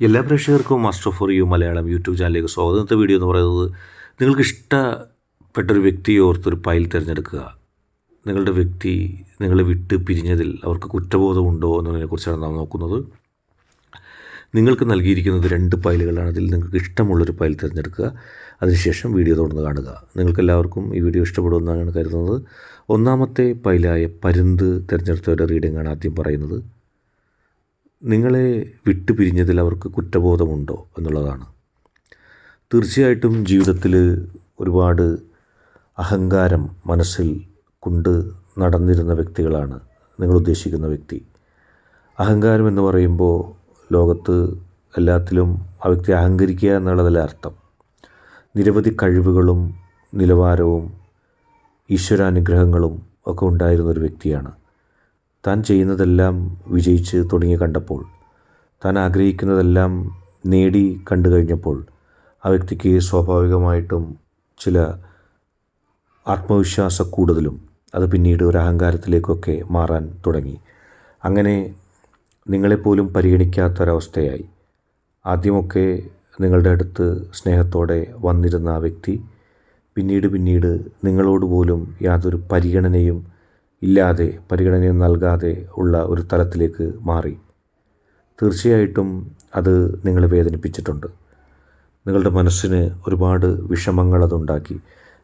എല്ലാ പ്രേക്ഷകർക്കും master for you Malayalam YouTube ചാനലിലേക്ക് സ്വാഗതം. ഇന്നത്തെ വീഡിയോ എന്ന് പറയുന്നത് നിങ്ങൾക്ക് ഇഷ്ടപ്പെട്ടൊരു വ്യക്തിയെ ഓർത്തൊരു ഫയൽ തിരഞ്ഞെടുക്കുക. നിങ്ങളുടെ വ്യക്തി നിങ്ങളെ വിട്ട് പിരിഞ്ഞതിൽ അവർക്ക് കുറ്റബോധമുണ്ടോ എന്നതിനെക്കുറിച്ചാണ് നാം നോക്കുന്നത്. നിങ്ങൾക്ക് നൽകിയിരിക്കുന്നത് രണ്ട് ഫയലുകളാണ് അതിൽ നിങ്ങൾക്ക് ഇഷ്ടമുള്ളൊരു ഫയൽ തിരഞ്ഞെടുക്കുക. അതിനുശേഷം വീഡിയോ തുടർന്ന് കാണുക. നിങ്ങൾക്കെല്ലാവർക്കും ഈ വീഡിയോ ഇഷ്ടപ്പെടുമെന്നാണ് കരുതുന്നത്. ഒന്നാമത്തെ ഫയലായ പരുന്ത് തിരഞ്ഞെടുത്തവരുടെ റീഡിംഗാണ് ആദ്യം പറയുന്നത്. നിങ്ങളെ വിട്ടുപിരിഞ്ഞതിൽ അവർക്ക് കുറ്റബോധമുണ്ടോ എന്നുള്ളതാണ്. തീർച്ചയായിട്ടും ജീവിതത്തിൽ ഒരുപാട് അഹങ്കാരം മനസ്സിൽ കൊണ്ട് നടന്നിരുന്ന വ്യക്തികളാണ് നിങ്ങൾ ഉദ്ദേശിക്കുന്ന വ്യക്തി. അഹങ്കാരം എന്ന് പറയുമ്പോൾ ലോകത്ത് എല്ലാത്തിലും ആ വ്യക്തി അഹങ്കരിക്കുക എന്നുള്ളതല്ല അർത്ഥം. നിരവധി കഴിവുകളും നിലവാരവും ഈശ്വരാനുഗ്രഹങ്ങളും ഒക്കെ ഉണ്ടായിരുന്ന ഒരു വ്യക്തിയാണ്. താൻ ചെയ്യുന്നതെല്ലാം വിജയിച്ച് തുടങ്ങി കണ്ടപ്പോൾ താൻ ആഗ്രഹിക്കുന്നതെല്ലാം നേടി കണ്ടു കഴിഞ്ഞപ്പോൾ ആ വ്യക്തിക്ക് സ്വാഭാവികമായിട്ടും ചില ആത്മവിശ്വാസ കൂടുതലും അത് പിന്നീട് ഒരു അഹങ്കാരത്തിലേക്കൊക്കെ മാറാൻ തുടങ്ങി. അങ്ങനെ നിങ്ങളെപ്പോലും പരിഗണിക്കാത്തൊരവസ്ഥയായി. ആദ്യമൊക്കെ നിങ്ങളുടെ അടുത്ത് സ്നേഹത്തോടെ വന്നിരുന്ന ആ വ്യക്തി പിന്നീട് പിന്നീട് നിങ്ങളോട് പോലും യാതൊരു പരിഗണനയും ഇല്ലാതെ പരിഗണന നൽകാതെ ഉള്ള ഒരു തലത്തിലേക്ക് മാറി. തീർച്ചയായിട്ടും അത് നിങ്ങളെ വേദനിപ്പിച്ചിട്ടുണ്ട്. നിങ്ങളുടെ മനസ്സിന് ഒരുപാട് വിഷമങ്ങൾ അതുണ്ടാക്കി.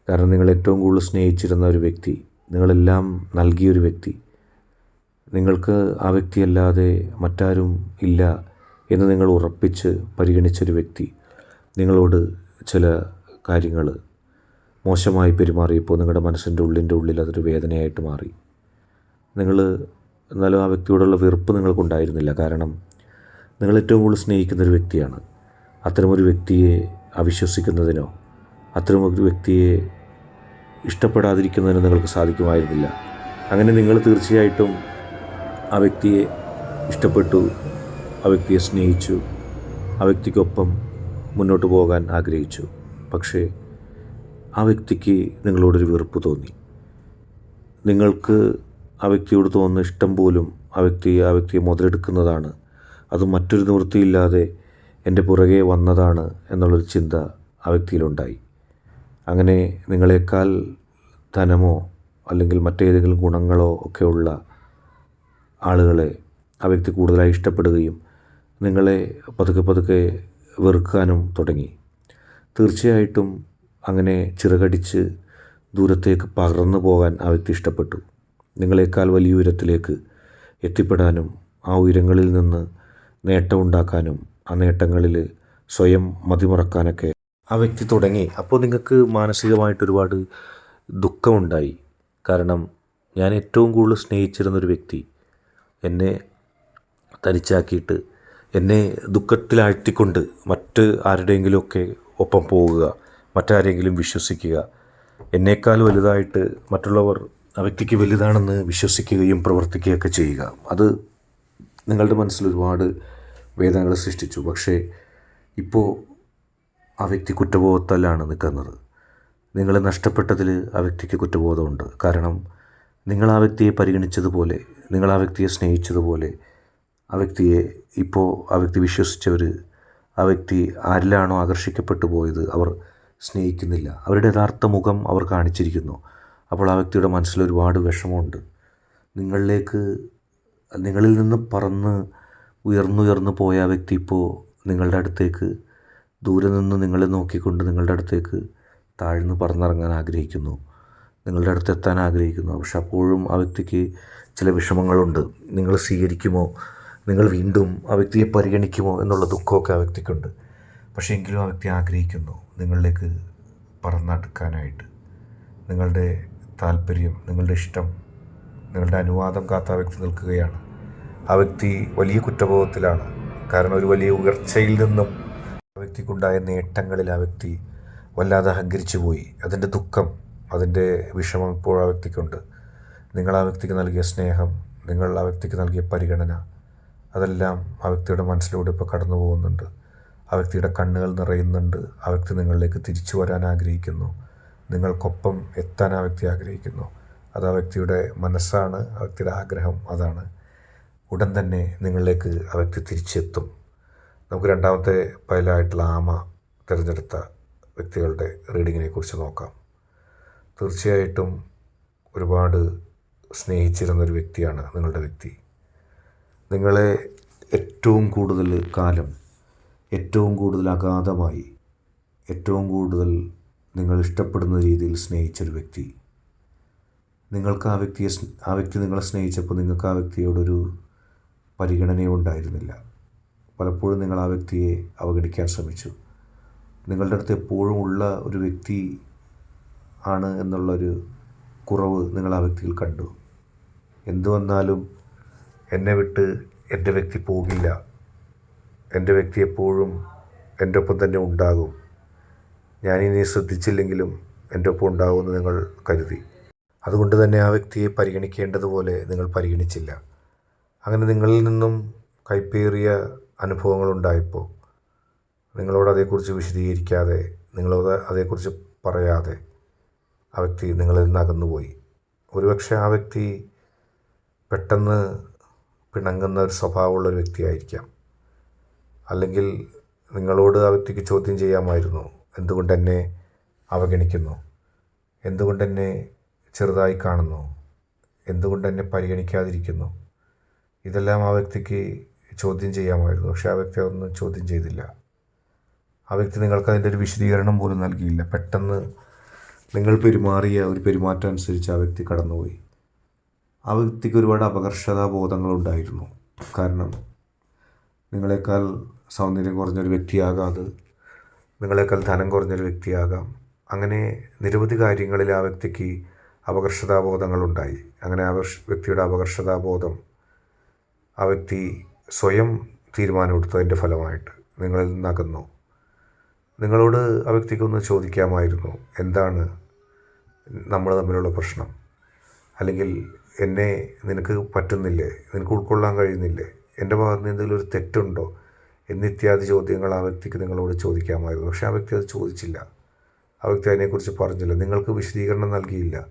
കാരണം നിങ്ങൾ ഏറ്റവും കൂടുതൽ സ്നേഹിച്ചിരുന്ന ഒരു വ്യക്തി നിങ്ങളെല്ലാം നൽകിയൊരു വ്യക്തി. നിങ്ങൾക്ക് ആ വ്യക്തിയല്ലാതെ മറ്റാരും ഇല്ല എന്ന് നിങ്ങൾ ഉറപ്പിച്ച് പരിഗണിച്ചൊരു വ്യക്തി. നിങ്ങളോട് ചില കാര്യങ്ങൾ മോശമായി പെരുമാറിയപ്പോൾ നിങ്ങളുടെ മനസ്സിന്റെ ഉള്ളിന്റെ ഉള്ളിൽ അതൊരു വേദനയായിട്ട് മാറി. നിങ്ങൾ എന്നാലും ആ വ്യക്തിയോടുള്ള വെറുപ്പ് നിങ്ങൾക്കുണ്ടായിരുന്നില്ല. കാരണം നിങ്ങൾ ഏറ്റവും കൂടുതൽ സ്നേഹിക്കുന്ന ഒരു വ്യക്തിയാണ്. അത്തരമൊരു വ്യക്തിയെ അവിശ്വസിക്കുന്നതിനോ അത്തരമൊരു വ്യക്തിയെ ഇഷ്ടപ്പെടാതിരിക്കുന്നതിനോ നിങ്ങൾക്ക് സാധിക്കുമായിരുന്നില്ല. അങ്ങനെ നിങ്ങൾ തീർച്ചയായിട്ടും ആ വ്യക്തിയെ ഇഷ്ടപ്പെട്ടു ആ വ്യക്തിയെ സ്നേഹിച്ചു ആ വ്യക്തിക്കൊപ്പം മുന്നോട്ട് പോകാൻ ആഗ്രഹിച്ചു. പക്ഷേ ആ വ്യക്തിക്ക് നിങ്ങളോടൊരു വെറുപ്പ് തോന്നി. നിങ്ങൾക്ക് ആ വ്യക്തിയോട് തോന്നുന്ന ഇഷ്ടം പോലും ആ വ്യക്തി ആ വ്യക്തിയെ മുതലെടുക്കുന്നതാണ്. അത് മറ്റൊരു നിവൃത്തിയില്ലാതെ എന്റെ പുറകെ വന്നതാണ് എന്നുള്ളൊരു ചിന്ത ആ വ്യക്തിയിലുണ്ടായി. അങ്ങനെ നിങ്ങളെക്കാൾ ധനമോ അല്ലെങ്കിൽ മറ്റേതെങ്കിലും ഗുണങ്ങളോ ഒക്കെയുള്ള ആളുകളെ ആ വ്യക്തി കൂടുതലായി ഇഷ്ടപ്പെടുകയും നിങ്ങളെ പതുക്കെ പതുക്കെ വെറുക്കാനും തുടങ്ങി. തീർച്ചയായിട്ടും അങ്ങനെ ചിറകടിച്ച് ദൂരത്തേക്ക് പകർന്നു പോകാൻ ആ വ്യക്തി ഇഷ്ടപ്പെട്ടു. നിങ്ങളെക്കാൾ വലിയ ഉയരത്തിലേക്ക് എത്തിപ്പെടാനും ആ ഉയരങ്ങളിൽ നിന്ന് നേട്ടമുണ്ടാക്കാനും ആ നേട്ടങ്ങളിൽ സ്വയം മതിമറക്കാനൊക്കെ ആ വ്യക്തി തുടങ്ങി. അപ്പോൾ നിങ്ങൾക്ക് മാനസികമായിട്ട് ഒരുപാട് ദുഃഖമുണ്ടായി. കാരണം ഞാൻ ഏറ്റവും കൂടുതൽ സ്നേഹിച്ചിരുന്നൊരു വ്യക്തി എന്നെ തനിച്ചാക്കിയിട്ട് എന്നെ ദുഃഖത്തിലാഴ്ത്തിക്കൊണ്ട് മറ്റ് ആരുടെയെങ്കിലുമൊക്കെ ഒപ്പം പോവുക മറ്റാരെങ്കിലും വിശ്വസിക്കുക. എന്നേക്കാൾ വലുതായിട്ട് മറ്റുള്ളവർ ആ വ്യക്തിക്ക് വലുതാണെന്ന് വിശ്വസിക്കുകയും പ്രവർത്തിക്കുകയൊക്കെ ചെയ്യുക. അത് നിങ്ങളുടെ മനസ്സിൽ ഒരുപാട് വേദനകൾ സൃഷ്ടിച്ചു. പക്ഷേ ഇപ്പോൾ ആ വ്യക്തി കുറ്റബോധത്തലാണ് നിൽക്കുന്നത്. നിങ്ങളെ നഷ്ടപ്പെട്ടതിൽ ആ വ്യക്തിക്ക് കുറ്റബോധമുണ്ട്. കാരണം നിങ്ങൾ ആ വ്യക്തിയെ പരിഗണിച്ചതുപോലെ നിങ്ങൾ ആ വ്യക്തിയെ സ്നേഹിച്ചതുപോലെ ആ വ്യക്തിയെ ഇപ്പോൾ ആ വ്യക്തി വിശ്വസിച്ചവർ ആ വ്യക്തി ആരിലാണോ ആകർഷിക്കപ്പെട്ടു പോയത് അവർ സ്നേഹിക്കുന്നില്ല. അവരുടെ യഥാർത്ഥ മുഖം അവർ കാണിച്ചിരിക്കുന്നു. അപ്പോൾ ആ വ്യക്തിയുടെ മനസ്സിൽ ഒരുപാട് വിഷമമുണ്ട്. നിങ്ങളിലേക്ക് നിങ്ങളിൽ നിന്ന് പറന്ന് ഉയർന്നുയർന്നു പോയ ആ വ്യക്തി ഇപ്പോൾ നിങ്ങളുടെ അടുത്തേക്ക് ദൂരെ നിന്ന് നിങ്ങളെ നോക്കിക്കൊണ്ട് നിങ്ങളുടെ അടുത്തേക്ക് താഴ്ന്നു പറന്നിറങ്ങാൻ ആഗ്രഹിക്കുന്നു. നിങ്ങളുടെ അടുത്ത് എത്താൻ ആഗ്രഹിക്കുന്നു. പക്ഷെ അപ്പോഴും ആ വ്യക്തിക്ക് ചില വിഷമങ്ങളുണ്ട്. നിങ്ങൾ സ്വീകരിക്കുമോ? നിങ്ങൾ വീണ്ടും ആ വ്യക്തിയെ പരിഗണിക്കുമോ? എന്നുള്ള ദുഃഖമൊക്കെ ആ വ്യക്തിക്കുണ്ട്. പക്ഷേ എങ്കിലും ആ വ്യക്തി ആഗ്രഹിക്കുന്നു നിങ്ങളിലേക്ക് പറന്നടുക്കാനായിട്ട്. നിങ്ങളുടെ താല്പര്യം നിങ്ങളുടെ ഇഷ്ടം നിങ്ങളുടെ അനുവാദം കാത്ത ആ വ്യക്തി നിൽക്കുകയാണ്. ആ വ്യക്തി വലിയ കുറ്റബോധത്തിലാണ്. കാരണം ഒരു വലിയ ഉയർച്ചയിൽ നിന്നും ആ വ്യക്തിക്കുണ്ടായ നേട്ടങ്ങളിൽ ആ വ്യക്തി വല്ലാതെ അഹങ്കരിച്ചു പോയി. അതിന്റെ ദുഃഖം അതിന്റെ വിഷമം ഇപ്പോൾ ആ വ്യക്തിക്കുണ്ട്. നിങ്ങൾ ആ വ്യക്തിക്ക് നൽകിയ സ്നേഹം നിങ്ങൾ ആ വ്യക്തിക്ക് നൽകിയ പരിഗണന അതെല്ലാം ആ വ്യക്തിയുടെ മനസ്സിലൂടെ ഇപ്പോൾ കടന്നു പോകുന്നുണ്ട് ആ വ്യക്തിയുടെ കണ്ണുകൾ നിറയുന്നുണ്ട്. ആ വ്യക്തി നിങ്ങളിലേക്ക് തിരിച്ചു വരാൻ ആഗ്രഹിക്കുന്നു. നിങ്ങൾക്കൊപ്പം എത്താൻ ആ വ്യക്തി ആഗ്രഹിക്കുന്നു. അത് ആ വ്യക്തിയുടെ മനസ്സാണ് ആ വ്യക്തിയുടെ ആഗ്രഹം അതാണ്. ഉടൻ തന്നെ നിങ്ങളിലേക്ക് ആ വ്യക്തി തിരിച്ചെത്തും. നമുക്ക് രണ്ടാമത്തെ പൈലായിട്ടുള്ള ആമ തിരഞ്ഞെടുത്ത വ്യക്തികളുടെ റീഡിങ്ങിനെ കുറിച്ച് നോക്കാം. തീർച്ചയായിട്ടും ഒരുപാട് സ്നേഹിച്ചിരുന്ന ഒരു വ്യക്തിയാണ് നിങ്ങളുടെ വ്യക്തി. നിങ്ങളെ ഏറ്റവും കൂടുതൽ കാലം ഏറ്റവും കൂടുതൽ അഗാധമായി ഏറ്റവും കൂടുതൽ നിങ്ങൾ ഇഷ്ടപ്പെടുന്ന രീതിയിൽ സ്നേഹിച്ചൊരു വ്യക്തി. നിങ്ങൾക്ക് ആ വ്യക്തിയെ ആ വ്യക്തി നിങ്ങളെ സ്നേഹിച്ചപ്പോൾ നിങ്ങൾക്ക് ആ വ്യക്തിയോടൊരു പരിഗണനയും ഉണ്ടായിരുന്നില്ല. പലപ്പോഴും നിങ്ങൾ ആ വ്യക്തിയെ അവഗണിക്കാൻ ശ്രമിച്ചു. നിങ്ങളുടെ അടുത്ത് എപ്പോഴും ഉള്ള ഒരു വ്യക്തി ആണ് എന്നുള്ളൊരു കുറവ് നിങ്ങൾ ആ വ്യക്തിയിൽ കണ്ടു. എന്തു വന്നാലും എന്നെ വിട്ട് എന്റെ വ്യക്തി പോകില്ല. എന്റെ വ്യക്തി എപ്പോഴും എന്റെ ഒപ്പം തന്നെ ഉണ്ടാകും. ഞാനിനി ശ്രദ്ധിച്ചില്ലെങ്കിലും എന്റെ ഒപ്പം ഉണ്ടാകുമെന്ന് നിങ്ങൾ കരുതി. അതുകൊണ്ട് തന്നെ ആ വ്യക്തിയെ പരിഗണിക്കേണ്ടതുപോലെ നിങ്ങൾ പരിഗണിച്ചില്ല. അങ്ങനെ നിങ്ങളിൽ നിന്നും കൈപ്പേറിയ അനുഭവങ്ങളുണ്ടായപ്പോൾ നിങ്ങളോട് അതേക്കുറിച്ച് വിശദീകരിക്കാതെ നിങ്ങളോട് അതേക്കുറിച്ച് പറയാതെ ആ വ്യക്തി നിങ്ങളിൽ നിന്ന് അകന്നുപോയി. ഒരുപക്ഷെ ആ വ്യക്തി പെട്ടെന്ന് പിണങ്ങുന്ന ഒരു സ്വഭാവമുള്ള ഒരു വ്യക്തിയായിരിക്കാം. അല്ലെങ്കിൽ നിങ്ങളോട് ആ വ്യക്തിക്ക് ചോദ്യം ചെയ്യാമായിരുന്നു. എന്തുകൊണ്ട് എന്നെ അവഗണിക്കുന്നു? എന്തുകൊണ്ട് എന്നെ ചെറുതായി കാണുന്നു? എന്തുകൊണ്ട് എന്നെ പരിഗണിക്കാതിരിക്കുന്നു? ഇതെല്ലാം ആ വ്യക്തിക്ക് ചോദ്യം ചെയ്യാമായിരുന്നു. പക്ഷെ ആ വ്യക്തി അതൊന്നും ചോദ്യം ചെയ്തില്ല. ആ വ്യക്തി നിങ്ങൾക്ക് അതിന്റെ ഒരു വിശദീകരണം പോലും നൽകിയില്ല. പെട്ടെന്ന് നിങ്ങൾ പെരുമാറിയ ഒരു പെരുമാറ്റം അനുസരിച്ച് ആ വ്യക്തി കടന്നുപോയി. ആ വ്യക്തിക്ക് ഒരുപാട് അപകർഷതാബോധങ്ങളുണ്ടായിരുന്നു. കാരണം നിങ്ങളെക്കാൾ സൗന്ദര്യം കുറഞ്ഞൊരു വ്യക്തിയാകാതെ നിങ്ങളെക്കാൾ ധനം കുറഞ്ഞൊരു വ്യക്തിയാകാം. അങ്ങനെ നിരവധി കാര്യങ്ങളിൽ ആ വ്യക്തിക്ക് അപകർഷതാബോധങ്ങളുണ്ടായി. അങ്ങനെ ആ വ്യക്തിയുടെ അപകർഷതാബോധം ആ വ്യക്തി സ്വയം തീരുമാനമെടുത്തു അതിന്റെ ഫലമായിട്ട് നിങ്ങളിൽ നിന്നകന്നു. നിങ്ങളോട് ആ വ്യക്തിക്കൊന്ന് ചോദിക്കാമായിരുന്നു. എന്താണ് നമ്മൾ തമ്മിലുള്ള പ്രശ്നം? അല്ലെങ്കിൽ എന്നെ നിനക്ക് പറ്റുന്നില്ലേ? നിനക്ക് ഉൾക്കൊള്ളാൻ കഴിയുന്നില്ലേ? എന്റെ ഭാഗത്ത് നിന്ന് എന്തെങ്കിലും ഒരു തെറ്റുണ്ടോ? എന്നിത്യാദി ചോദ്യങ്ങൾ ആ വ്യക്തിക്ക് നിങ്ങളോട് ചോദിക്കാമായിരുന്നു. പക്ഷേ ആ വ്യക്തി അത് ചോദിച്ചില്ല. ആ വ്യക്തി അതിനെക്കുറിച്ച് പറഞ്ഞില്ല. നിങ്ങൾക്ക് വിശദീകരണം നൽകിയില്ല.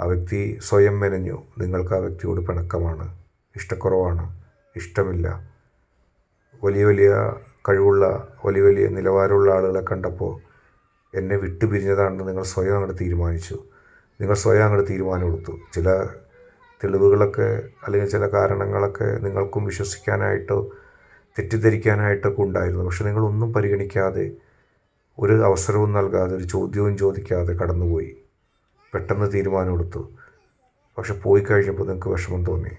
ആ വ്യക്തി സ്വയം മെനഞ്ഞു. നിങ്ങൾക്ക് ആ വ്യക്തിയോട് പിണക്കമാണ്. ഇഷ്ടക്കുറവാണ്. ഇഷ്ടമില്ല. വലിയ വലിയ കഴിവുള്ള വലിയ വലിയ നിലവാരമുള്ള ആളുകളെ കണ്ടപ്പോൾ എന്നെ വിട്ടുപിരിഞ്ഞതാണെന്ന് നിങ്ങൾ സ്വയം അങ്ങോട്ട് തീരുമാനിച്ചു. നിങ്ങൾ സ്വയം അങ്ങോട്ട് തീരുമാനം എടുത്തു. ചില തെളിവുകളൊക്കെ അല്ലെങ്കിൽ ചില കാരണങ്ങളൊക്കെ നിങ്ങൾക്കും വിശ്വസിക്കാനായിട്ടോ തെറ്റിദ്ധരിക്കാനായിട്ടൊക്കെ ഉണ്ടായിരുന്നു. പക്ഷെ നിങ്ങളൊന്നും പരിഗണിക്കാതെ ഒരു അവസരവും നൽകാതെ ഒരു ചോദ്യവും ചോദിക്കാതെ കടന്നുപോയി. പെട്ടെന്ന് തീരുമാനമെടുത്തു പക്ഷെ പോയി കഴിഞ്ഞപ്പോൾ നിങ്ങൾക്ക് വിഷമം തോന്നി.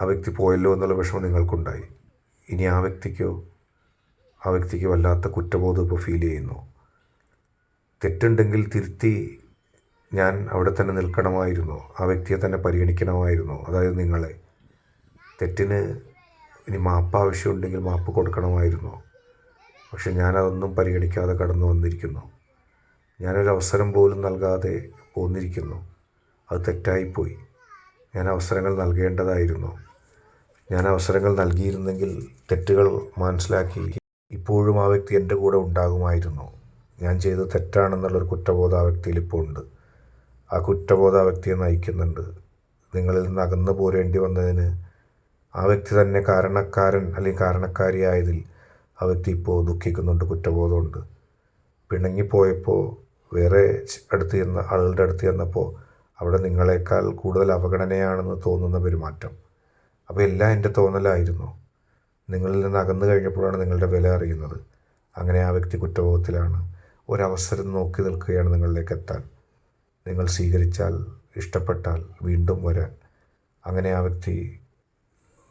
ആ വ്യക്തി പോയല്ലോ എന്നുള്ള വിഷമം നിങ്ങൾക്കുണ്ടായി. ഇനി ആ വ്യക്തിക്കോ ആ വ്യക്തിക്ക് വല്ലാത്ത കുറ്റബോധം ഇപ്പോൾ ഫീൽ ചെയ്യുന്നു. തെറ്റുണ്ടെങ്കിൽ തിരുത്തി ഞാൻ അവിടെ തന്നെ നിൽക്കണമായിരുന്നു. ആ വ്യക്തിയെ തന്നെ പരിഗണിക്കണമായിരുന്നു. അതായത് നിങ്ങളെ. തെറ്റിന് ഇനി മാപ്പ് ആവശ്യമുണ്ടെങ്കിൽ മാപ്പ് കൊടുക്കണമായിരുന്നു. പക്ഷെ ഞാനതൊന്നും പരിഗണിക്കാതെ കടന്നു വന്നിരിക്കുന്നു. ഞാനൊരു അവസരം പോലും നൽകാതെ പോന്നിരിക്കുന്നു. അത് തെറ്റായിപ്പോയി. ഞാൻ അവസരങ്ങൾ നൽകേണ്ടതായിരുന്നു. ഞാൻ അവസരങ്ങൾ നൽകിയിരുന്നെങ്കിൽ തെറ്റുകൾ മനസ്സിലാക്കി ഇപ്പോഴും ആ വ്യക്തി എന്റെ കൂടെ ഉണ്ടാകുമായിരുന്നു. ഞാൻ ചെയ്തത് തെറ്റാണെന്നുള്ളൊരു കുറ്റബോധ ആ വ്യക്തിയിൽ ഇപ്പോൾ ഉണ്ട്. ആ കുറ്റബോധ ആ വ്യക്തിയെ നയിക്കുന്നുണ്ട്. നിങ്ങളിൽ നിന്ന് അകന്നു പോരേണ്ടി വന്നതിന് ആ വ്യക്തി തന്നെ കാരണക്കാരൻ അല്ലെങ്കിൽ കാരണക്കാരിയായതിൽ ആ വ്യക്തി ഇപ്പോൾ ദുഃഖിക്കുന്നുണ്ട് കുറ്റബോധമുണ്ട്. പിണങ്ങിപ്പോയപ്പോൾ വേറെ അടുത്ത് ചെന്ന ആളുകളുടെ അടുത്ത് ചെന്നപ്പോൾ അവിടെ നിങ്ങളെക്കാൾ കൂടുതൽ അവഗണനയാണെന്ന് തോന്നുന്ന പെരുമാറ്റം. അപ്പോൾ എല്ലാം എന്റെ തോന്നലായിരുന്നു. നിങ്ങളിൽ നിന്ന് അകന്നു കഴിഞ്ഞപ്പോഴാണ് നിങ്ങളുടെ വില അറിയുന്നത്. അങ്ങനെ ആ വ്യക്തി കുറ്റബോധത്തിലാണ്. ഒരവസരം നോക്കി നിൽക്കുകയാണ് നിങ്ങളിലേക്ക് എത്താൻ. നിങ്ങൾ സ്വീകരിച്ചാൽ ഇഷ്ടപ്പെട്ടാൽ വീണ്ടും വരാൻ. അങ്ങനെ ആ വ്യക്തി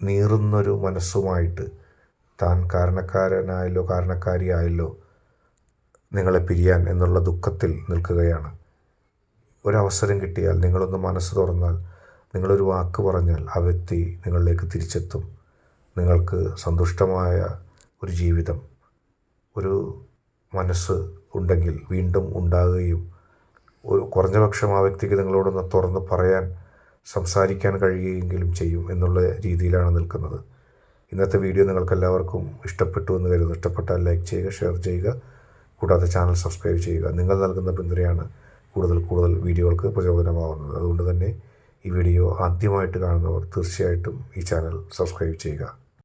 നീറുന്നൊരു മനസ്സുമായിട്ട് താൻ കാരണക്കാരനായല്ലോ കാരണക്കാരിയായല്ലോ നിങ്ങളെ പിരിയാൻ എന്നുള്ള ദുഃഖത്തിൽ നിൽക്കുകയാണ്. ഒരവസരം കിട്ടിയാൽ നിങ്ങളൊന്ന് മനസ്സ് തുറന്നാൽ നിങ്ങളൊരു വാക്ക് പറഞ്ഞാൽ ആ വ്യക്തി നിങ്ങളിലേക്ക് തിരിച്ചെത്തും. നിങ്ങൾക്ക് സന്തുഷ്ടമായ ഒരു ജീവിതം ഒരു മനസ്സ് ഉണ്ടെങ്കിൽ വീണ്ടും ഉണ്ടാകുകയും ഒരു കുറഞ്ഞ പക്ഷം ആ വ്യക്തിക്ക് നിങ്ങളോടൊന്ന് തുറന്ന് പറയാൻ സംസാരിക്കാൻ കഴിയുകയെങ്കിലും ചെയ്യും എന്നുള്ള രീതിയിലാണ് നിൽക്കുന്നത്. ഇന്നത്തെ വീഡിയോ നിങ്ങൾക്കെല്ലാവർക്കും ഇഷ്ടപ്പെട്ടു എന്ന് കരുതുന്നു. ഇഷ്ടപ്പെട്ടാൽ ലൈക്ക് ചെയ്യുക ഷെയർ ചെയ്യുക. കൂടാതെ ചാനൽ സബ്സ്ക്രൈബ് ചെയ്യുക. നിങ്ങൾ നൽകുന്ന പിന്തുണയാണ് കൂടുതൽ കൂടുതൽ വീഡിയോകൾക്ക് പ്രചോദനമാവുന്നത്. അതുകൊണ്ട് തന്നെ ഈ വീഡിയോ ആദ്യമായിട്ട് കാണുന്നവർ തീർച്ചയായിട്ടും ഈ ചാനൽ സബ്സ്ക്രൈബ് ചെയ്യുക.